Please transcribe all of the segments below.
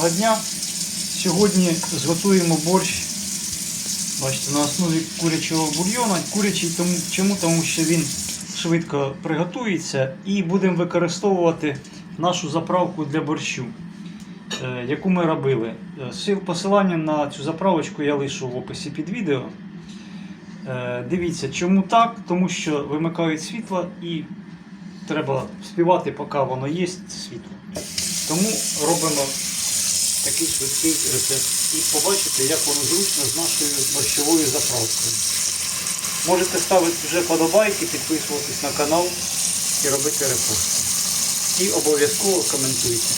доброго дня. Сьогодні зготуємо борщ. Бачите, на основі курячого бульйону. Курячий тому, чому? Тому що він швидко приготується і будемо використовувати нашу заправку для борщу, е, яку ми робили. Е, Посилання на цю заправочку я лишу в описі під відео. Е, Дивіться, чому так? Тому що вимикають світло і треба співати, поки воно є світло. Тому робимо такий швидкий рецепт. І побачите, як воно зручно з нашою борщовою заправкою. Можете ставити вже подобайки, підписуватись на канал і робити репости. І обов'язково коментуйте.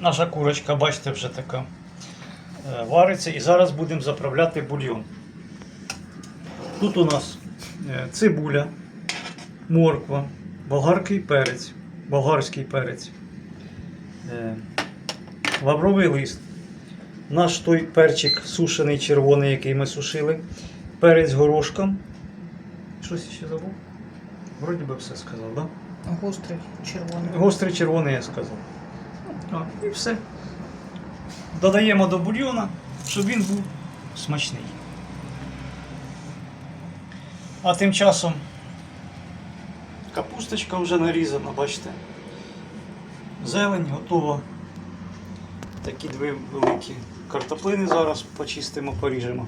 Наша курочка, бачите, вже така е, вариться. І зараз будемо заправляти бульйон. Тут у нас е, цибуля, морква, болгарський перець, болгарський перець, е, лавровий лист, наш той перчик сушений червоний, який ми сушили, перець горошком. Щось ще забув? Вроді би все сказав, так? Да? Гострий червоний. Гострий червоний я сказав. А, і все. Додаємо до бульйона, щоб він був смачний. А тим часом капусточка вже нарізана, бачите. Зелень готова. Такі дві великі картоплини зараз почистимо, поріжемо.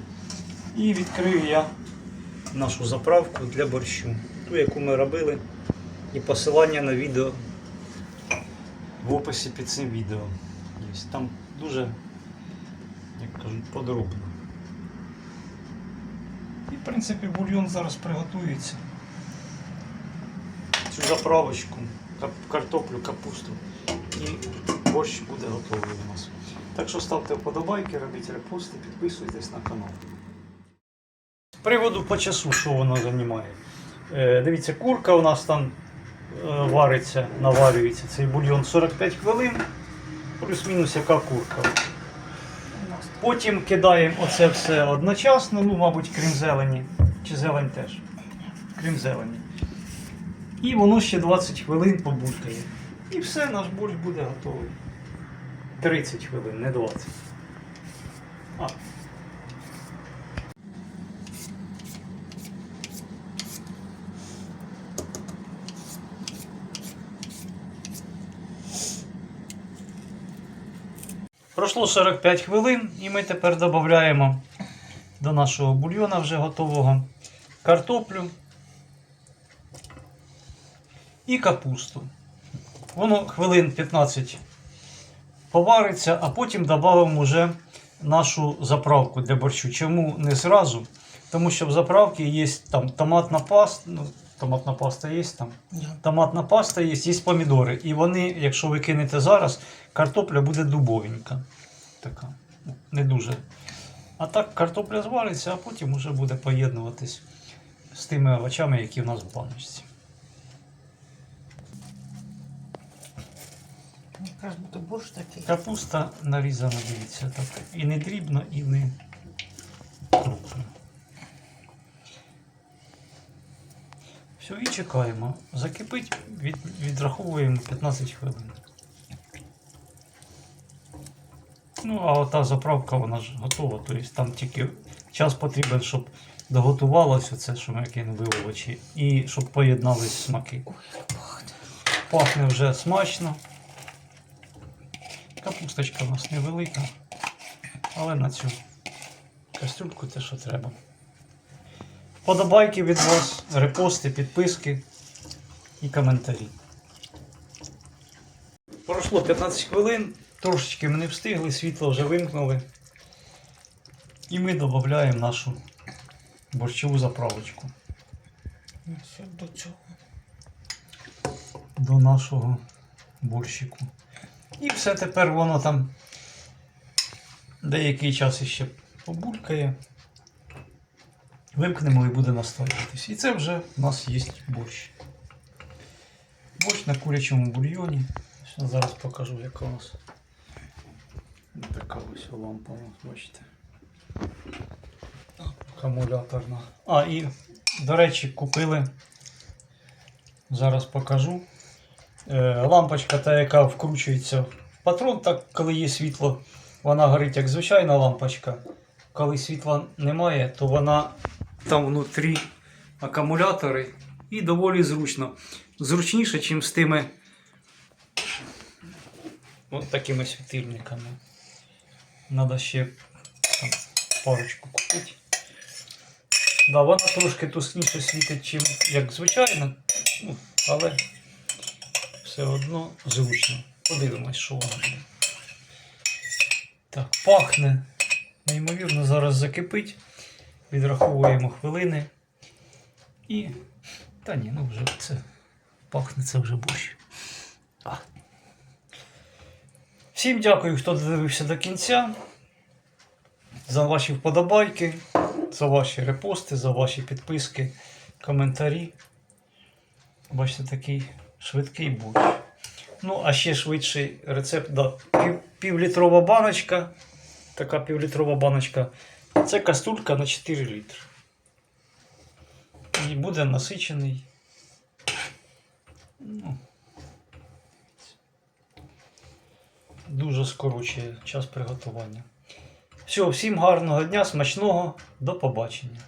І відкрию я нашу заправку для борщу. Ту, яку ми робили. І посилання на відео в описі під цим відео. Там дуже, як кажуть, подробно. І в принципі бульйон зараз приготується. Цю заправочку, картоплю, капусту. І борщ буде готовий у нас. Так що ставте вподобайки, робіть репости, підписуйтесь на канал. З приводу по часу, що воно займає. Е, дивіться, курка у нас там е, вариться, наварюється цей бульйон 45 хвилин, плюс-мінус яка курка. Потім кидаємо оце все одночасно, ну, мабуть, крім зелені. Чи зелень теж. Крім зелені. І воно ще 20 хвилин побулькає. І все, наш борщ буде готовий. 30 хвилин, не 20. А. Пройшло 45 хвилин і ми тепер додаємо до нашого бульйона вже готового картоплю і капусту. Воно хвилин 15 повариться, а потім додамо вже нашу заправку для борщу. Чому не зразу? Тому що в заправці є там томатна паста, ну, томатна паста є там. Томатна паста є, є помідори. І вони, якщо ви кинете зараз, картопля буде дубовенька. Така, не дуже. А так картопля звариться, а потім вже буде поєднуватись з тими овочами, які в нас в баночці. Буде борщ такий. Капуста нарізана, дивіться, так. І не дрібно, і не крупно. Все, і чекаємо. Закипить, від, відраховуємо 15 хвилин. Ну, а ота заправка, вона ж готова. Тобто там тільки час потрібен, щоб доготувалося це, що ми кинули овочі, і щоб поєднались смаки. Пахне вже смачно. Капусточка у нас невелика, але на цю кастрюльку те, що треба. Подобайки від вас, репости, підписки і коментарі. Пройшло 15 хвилин, трошечки ми не встигли, світло вже вимкнули. І ми додаємо нашу борщову заправочку Ну, до цього. до нашого борщику. І все тепер воно там деякий час іще побулькає. Вимкнемо і буде настоюватись. І це вже у нас є борщ. Борщ на курячому бульйоні. Зараз покажу, яка у нас така ось лампа, у нас, бачите. Акумуляторна. А, і, до речі, купили. Зараз покажу. Е, лампочка та, яка вкручується в Патрон, так, коли є світло, вона горить як звичайна лампочка. Коли світла немає, то вона там внутрі акумулятори і доволі зручно. Зручніше, ніж з тими от такими світильниками. Надо ще там, парочку купити. Да, вона трошки тускніше світить, чим як звичайно, ну, але все одно зручно. Подивимось, що воно буде. Так, пахне. Неймовірно, зараз закипить. Відраховуємо хвилини. І. Та ні, ну вже це пахне це вже борщ. А. Всім дякую, хто додивився до кінця. За ваші вподобайки, за ваші репости, за ваші підписки, коментарі. Бачите, такий швидкий борщ. Ну, а ще швидший рецепт, да, пів, півлітрова баночка. Така півлітрова баночка. Це каструлька на 4 літри. І буде насичений. Ну, дуже скорочує час приготування. Все, всім гарного дня, смачного, до побачення.